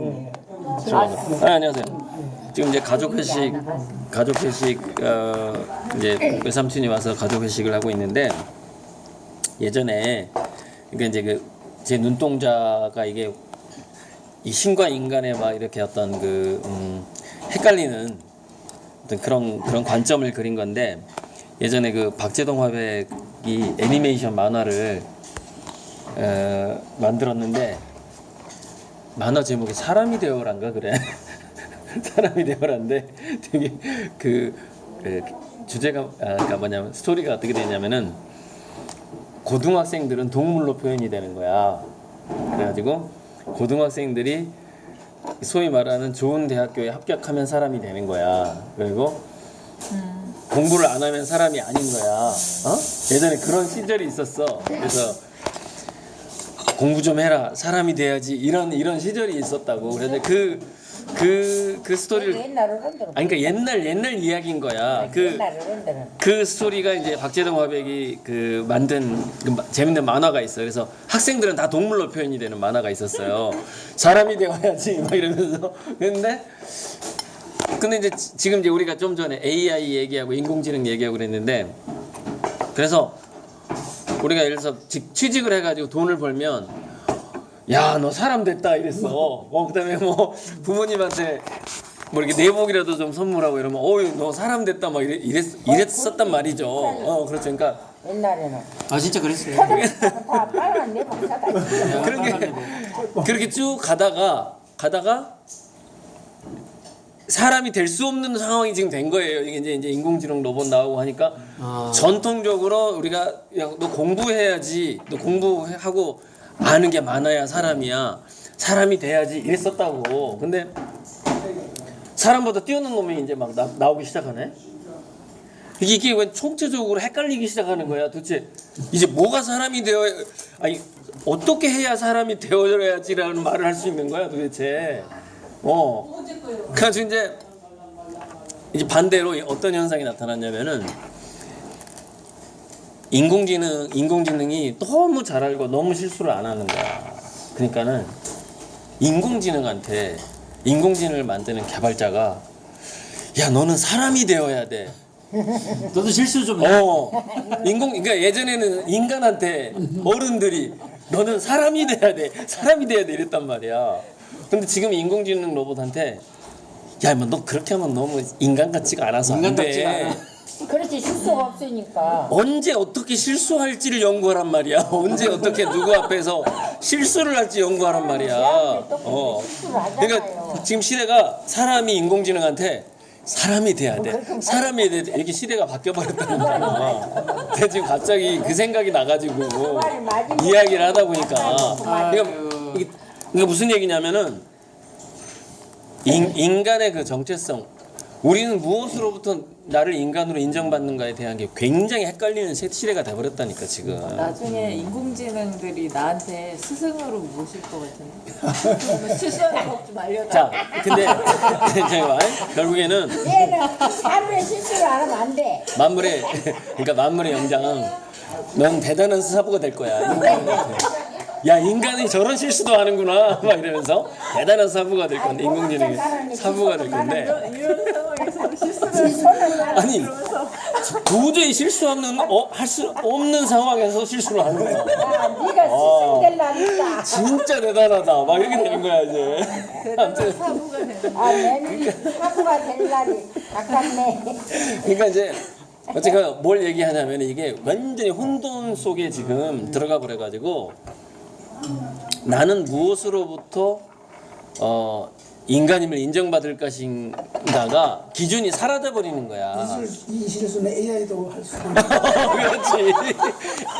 예. 아, 안녕하세요. 지금 이제 가족 회식 가족 회식 어 이제 외삼촌이 와서 가족 회식을 하고 있는데 예전에 그러니까 이제 그 제 눈동자가 이게 이 신과 인간의 막 이렇게 어떤 그 음, 헷갈리는 어떤 그런 그런 관점을 그린 건데 예전에 그 박재동 화백이 애니메이션 만화를 어, 만들었는데 만화 제목이 사람이 되어란가 그래. 사람이 되어란데 되게 그, 그 주제가 아, 그러니까 뭐냐면 스토리가 어떻게 되냐면은 고등학생들은 동물로 표현이 되는 거야. 그래가지고 고등학생들이 소위 말하는 좋은 대학교에 합격하면 사람이 되는 거야. 그리고 공부를 안 하면 사람이 아닌 거야. 어? 예전에 그런 시절이 있었어. 그래서 공부 좀 해라. 사람이 돼야지. 이런 이런 시절이 있었다고. 그래서 그그 그 스토리를 옛날 아니 그러니까 옛날 옛날 이야기인 거야. 그 옛날 어른들은 그 스토리가 이제 박재동 화백이 그 만든 그 마- 재밌는 만화가 있어요. 그래서 학생들은 다 동물로 표현이 되는 만화가 있었어요. 사람이 되어야지 막 이러면서. 근데 근데 이제 지- 지금 이제 우리가 좀 전에 AI 얘기하고 인공지능 얘기하고 그랬는데 그래서 우리가 예를 들어서 직- 취직을 해가지고 돈을 벌면 야 너 사람 됐다 이랬어. 어 그다음에 뭐 부모님한테 뭐 이렇게 내복이라도 좀 선물하고 이러면 어유 너 사람 됐다 막 이랬, 이랬 이랬었단 말이죠. 어 그렇죠. 그러니까 옛날에는 아 진짜 그랬어요. 초등학교 다 빨간 내복 사다 있어. 그렇게 그렇게 쭉 가다가 가다가 사람이 될 수 없는 상황이 지금 된 거예요. 이게 이제 이제 인공지능 로봇 나오고 하니까 아, 전통적으로 우리가 야너 공부해야지 너 공부하고 아는 게 많아야 사람이야. 사람이 돼야지 이랬었다고. 근데 사람보다 뛰어난 놈이 이제 막 나, 나오기 시작하네. 이게 이게 왜 총체적으로 헷갈리기 시작하는 거야 도대체? 이제 뭐가 사람이 되어 아니 어떻게 해야 사람이 되어야지라는 말을 할 수 있는 거야 도대체 어 그래서 이제 이제 반대로 어떤 현상이 나타났냐면은 인공지능 인공지능이 너무 잘 알고 너무 실수를 안 하는 거야. 그러니까는 인공지능한테 인공지능을 만드는 개발자가 야 너는 사람이 되어야 돼. 너도 실수 좀 해. 어 인공 그러니까 예전에는 인간한테 어른들이 너는 사람이 돼야 돼 사람이 돼야 돼 이랬단 말이야. 근데 지금 인공지능 로봇한테 야너 그렇게 하면 너무 인간 같지가 않아서 안 인간 돼. 같지가 않아. 그렇지 실수가 없으니까. 언제 어떻게 실수할지를 연구하란 말이야. 언제 어떻게 누구 앞에서 실수를 할지 연구하란 말이야. 어. 실수를 하잖아요. 그러니까 지금 시대가 사람이 인공지능한테 사람이 돼야 돼. 사람이 돼야 돼. 이렇게 시대가 바뀌어 버렸다는 거야. 근데 지금 갑자기 그 생각이 나가지고 말이 맞은 이야기를 하다 보니까 그러니까. 이게 그러니까 무슨 얘기냐면은 인, 인간의 그 정체성 우리는 무엇으로부터 나를 인간으로 인정받는가에 대한 게 굉장히 헷갈리는 세- 시대가 돼버렸다니까 지금 나중에 인공지능들이 나한테 스승으로 모실 것 같은데. 실수하는 법 좀 알려달라. 자 근데 잠깐만 결국에는 얘는 하루에 실수를 안 하면 안 돼. 만물의 그러니까 만물의 영장 넌 대단한 사부가 될 거야 인간한테. 야 인간이 저런 실수도 하는구나 막 이러면서 대단한 사부가 될 건데 인공지능이 사부가 될 건데 이런 상황에서 실수를 지 손을 아니 도저히 실수 없는 어, 할 수 없는 상황에서 실수를 하는 거야. 아, 네가 스승될라니까. 진짜 대단하다. 막 이렇게 되는 거야 이제. 아무튼 사부가 되는 아, 내는 사부가 될 날이 가깝네. 그러니까 이제 어쨌든 뭘 얘기하냐면 이게 완전히 혼돈 속에 지금 들어가 버려가지고 나는 무엇으로부터 어 인간임을 인정받을 것인가가 기준이 사라져 버리는 거야. 이 실수는 AI도 할 수 있는 그렇지.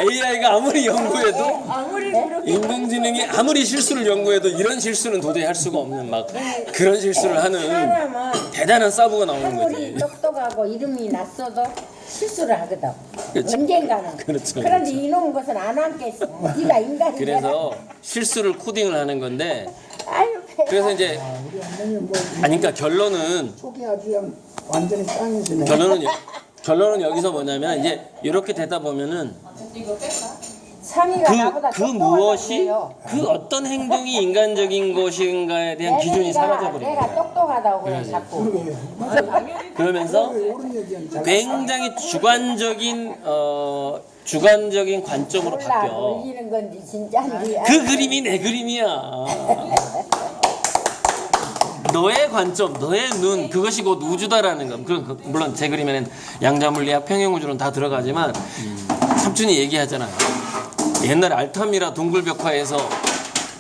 AI가 아무리 연구해도 아무리 노력 인공지능이 아무리 실수를 연구해도 이런 실수는 도저히 할 수가 없는 막 그런 실수를 하는 사람은 대단한 사부가 나오는 아무리 거지. 똑똑하고 이름이 났어도 실수를 하거든. 그렇죠. 언젠가는. 그렇죠, 그런데 그렇죠. 이놈 것은 안 하겠어. 네가 인간이 그래서 실수를 코딩을 하는 건데 아유 배. 그래서 이제 우리 어머니 뭐 아니 그러니까 결론은 속이 아주 그냥 완전히 짱이시네. 결론은 여- 결론은 여기서 뭐냐면 이제 이렇게 되다 보면은 그, 나 그 똑똑하다고 무엇이. 그 어떤 행동이 인간적인 것인가에 대한 기준이 사라져 버린 내가. 똑똑하다고 그래 자꾸. 그러면서 굉장히 주관적인 어 주관적인 관점으로 몰라 바뀌어. 놀리는 건지 진짜인지. 그 그림이 내 그림이야. 너의 관점, 너의 눈, 그것이 곧 우주다라는 거. 그런 그- 물론 제 그림에는 양자물리학, 평행우주론 다 들어가지만 삼촌이 얘기하잖아요. 옛날 알타미라 동굴벽화에서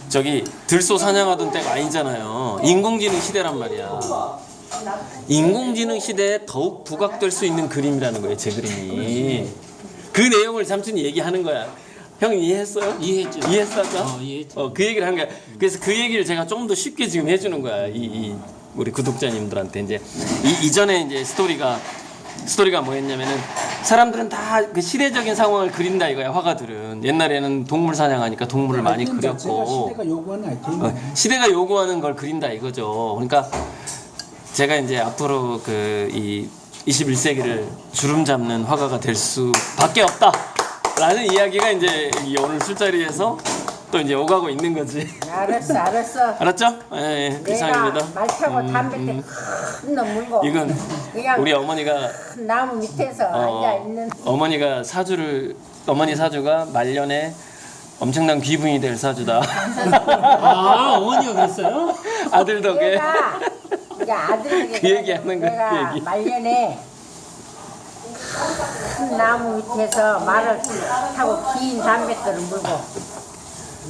저기 들소 사냥하던 때가 아니잖아요. 인공지능 시대란 말이야. 인공지능 시대에 더욱 부각될 수 있는 그림이라는 거예요, 제 그림이. 그 내용을 삼촌이 얘기하는 거야. 형 이해했어요? 이해했죠. 이해했어 아까? 어, 이해했죠. 어, 그 얘기를 하는 거야. 그래서 그 얘기를 제가 조금 더 쉽게 지금 해주는 거야. 이, 이 우리 구독자님들한테 이제 이 이전에 이제 스토리가 스토리가 뭐였냐면은 사람들은 다 그 시대적인 상황을 그린다 이거야 화가들은 옛날에는 동물 사냥하니까 동물을 많이 그렸고 시대가 요구하는 어, 시대가 요구하는 걸 그린다 이거죠. 그러니까 제가 이제 앞으로 그 이 21세기를 주름 잡는 화가가 될 수밖에 없다라는 이야기가 이제 이 오늘 술자리에서 또 이제 오가고 있는 거지. 알았어 알았어. 알았죠? 예, 예, 내가 이상입니다. 음, 말 타고 담배 때큰놈 물고 이건 그냥 우리 어머니가 큰 나무 밑에서 앉아 어, 있는 어 머니가 사주를 어머니 사주가 말년에 엄청난 귀분이 될 사주다. 아 어머니가 그랬어요? 아들 덕에 얘가 이게 아들에게 그 얘기하는 거야, 내가 그 얘기. 말년에 큰 나무 밑에서 말을 타고 긴 담뱃돌을 물고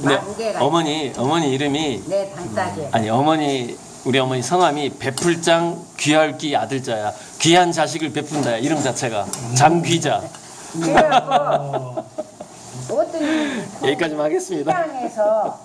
근데 만개가 어머니 어머니 이름이 내 당싸게 아니 어머니 우리 어머니 성함이 베풀장 귀할기 아들자야. 귀한 자식을 베푼다야 이름 자체가. 장귀자. 그래갖고 어떤 여기까지만 하겠습니다. 시장에서